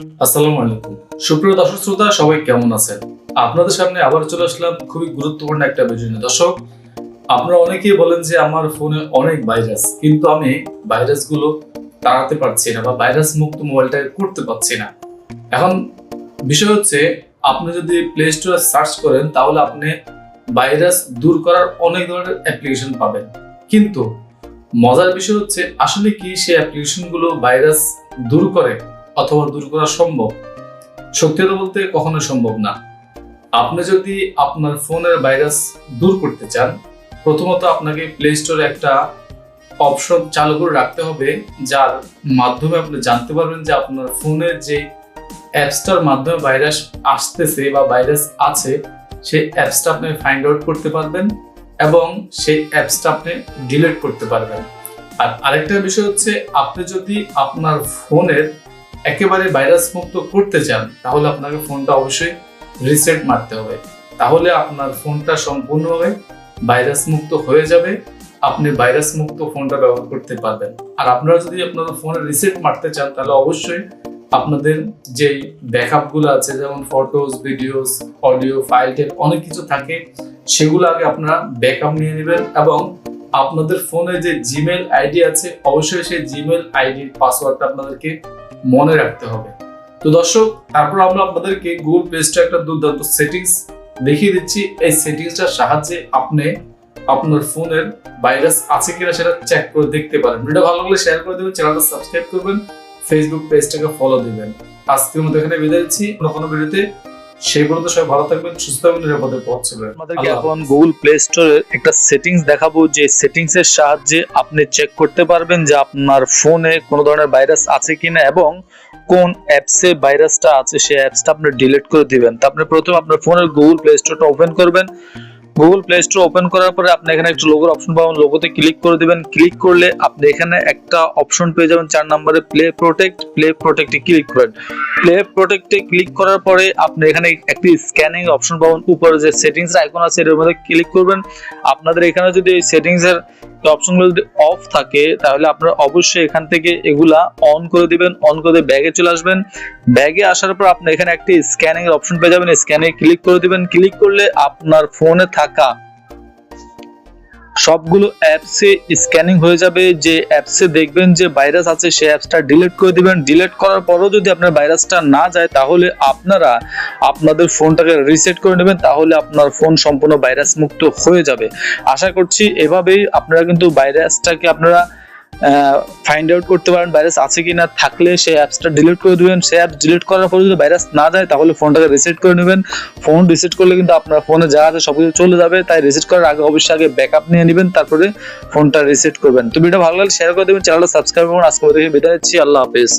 আসসালামু আলাইকুম। সুপ্রিয় দর্শক শ্রোতা, সবাই কেমন আছেন? আপনাদের সামনে আবার চলে আসলাম খুবই গুরুত্বপূর্ণ একটা নিয়ে। দর্শক, আপনারা অনেকেই বলেন যে আমার ফোনে অনেক ভাইরাস, কিন্তু আমি ভাইরাসগুলো তাড়াতে পারছি না বা ভাইরাস মুক্ত মোবাইলটা করতে পারছি না। এখন বিষয় হচ্ছে, আপনি যদি প্লে স্টোরে সার্চ করেন, তাহলে আপনি ভাইরাস দূর করার অনেক ধরনের অ্যাপ্লিকেশন পাবেন। কিন্তু মজার বিষয় হচ্ছে, আসলে কি সেই অ্যাপ্লিকেশনগুলো ভাইরাস দূর করে? অথবা দূর করা সম্ভব? সত্যি কথা বলতে কখনো সম্ভব না। আপনি যদি আপনার ফোনের ভাইরাস দূর করতে চান, প্রথমত আপনাকে প্লে স্টোরে একটা অপশন চালু করে রাখতে হবে, যার মাধ্যমে আপনি জানতে পারবেন যে আপনার ফোনের যে অ্যাপসটার মাধ্যমে ভাইরাস আসতেছে বা ভাইরাস আছে, সেই অ্যাপসটা আপনি ফাইন্ড আউট করতে পারবেন এবং সেই অ্যাপসটা আপনি ডিলিট করতে পারবেন। আর আরেকটা বিষয় হচ্ছে, আপনি যদি আপনার ফোনের একেবারে ভাইরাস মুক্ত করতে চান, তাহলে আপনাকে ফোনটা অবশ্যই রিসেট মারতে হবে। তাহলে আপনার ফোনটা সম্পূর্ণভাবে ভাইরাস মুক্ত হয়ে যাবে, আপনি ভাইরাস মুক্ত ফোনটা ব্যবহার করতে পারবেন। আর আপনারা যদি আপনাদের ফোনে রিসেট মারতে চান, তাহলে অবশ্যই আপনাদের যে ব্যাকআপগুলো আছে, যেমন ফটোস ভিডিওস অডিও ফাইল টেল অনেক কিছু থাকে, সেগুলো আগে আপনারা ব্যাকআপ নিয়ে নেবেন এবং আপনাদের ফোনে যে জিমেল আইডি আছে, অবশ্যই সেই জিমেল আইডির পাসওয়ার্ডটা আপনাদেরকে মনে রাখতে হবে। তো দর্শক, তারপর আমরা আপনাদেরকে গুগল প্লে স্টোর একটা দুর্দান্ত সেটিংস দেখিয়ে দিচ্ছি। এই সেটিংসটার সাহায্যে আপনি আপনার ফোনের ভাইরাস আছে কিনা সেটা চেক করে দেখতে পারেন। ভিডিও ভালো লাগলে শেয়ার করে দেবেন চ্যানেলটা সাবস্ক্রাইব করবেন ফেসবুক পেজটাকে ফলো দিবেন। আজকের মতো এখানে বিদায় দিচ্ছি কোনো কোনো ভিডিওতে সেই পর্যন্ত সবাই ভালো থাকবেন সুস্থ থাকবেন নিরাপদে পথ চলবেন আমাদেরকে এখন গুগল প্লে স্টোরে একটা সেটিংস দেখাবো যে সেটিংস এর সাহায্যে আপনি চেক করতে পারবেন যে আপনার ফোনে কোনো ধরনের ভাইরাস আছে কিনা এবং কোন অ্যাপসে ভাইরাসটা আছে সেই অ্যাপসটা আপনি ডিলিট করে দিবেন। তা আপনি প্রথমে আপনার ফোনের গুগল প্লে স্টোরটা ওপেন করবেন। গুগল প্লে স্টোর ওপেন করার পরে আপনি এখানে একটা লোগোর অপশন পাবেন। লোগোতে ক্লিক করে দিবেন। ক্লিক করলে আপনি এখানে একটা অপশন পেয়ে যাবেন চার নম্বরে প্লে প্রোটেক্ট প্লে প্রোটেক্টে ক্লিক করেন। প্লে প্রোটেক্টে ক্লিক করার পরে আপনি এখানে একটি স্ক্যানিং অপশন পাবেন। উপরে যে সেটিংস আইকন আছে, এর মধ্যে ক্লিক করবেন। আপনাদের এখানে যদি এই সেটিংস এর অপশনগুলো যদি অফ থাকে, তাহলে আপনারা অবশ্যই এখান থেকে এগুলা অন করে দিবেন অন করে দিয়ে ব্যাগে চলে আসবেন। ব্যাগে আসার পর আপনি এখানে একটি স্ক্যানিং এর অপশন পেয়ে যাবেন। স্ক্যানে ক্লিক করে দিবেন। ক্লিক করলে আপনার ফোনে থাকা সবগুলো অ্যাপসে স্ক্যানিং হয়ে যাবে। যে অ্যাপসে দেখবেন যে ভাইরাস আছে সেই অ্যাপসটা ডিলিট করে দিবেন। ডিলিট করার পরও যদি আপনার ভাইরাসটা না যায়, তাহলে আপনারা আপনাদের ফোনটাকে রিসেট করে নেবেন, তাহলে আপনার ফোন সম্পূর্ণ ভাইরাস মুক্ত হয়ে যাবে। আশা করছি এভাবেই আপনারা কিন্তু ভাইরাসটাকে আপনারা ফাইন্ড আউট করতে পারেন ভাইরাস আছে কি না থাকলে সেই অ্যাপসটা ডিলিট করে দেবেন। সেই অ্যাপস ডিলিট করার পরে যদি ভাইরাস না যায়, তাহলে ফোনটাকে রিসেট করে নেবেন। ফোন রিসেট করলে কিন্তু আপনার ফোনে যা আছে সব কিছু চলে যাবে। তাই রিসেট করার আগে অবশ্যই আগে ব্যাকআপ নিয়ে নেবেন, তারপরে ফোনটা রিসেট করবেন। তো ভিডিও ভালো লাগলে শেয়ার করে দেবেন চ্যানেলটা সাবস্ক্রাইব করুন। আজকে বিদায় নিচ্ছি। আল্লাহ হাফেজ।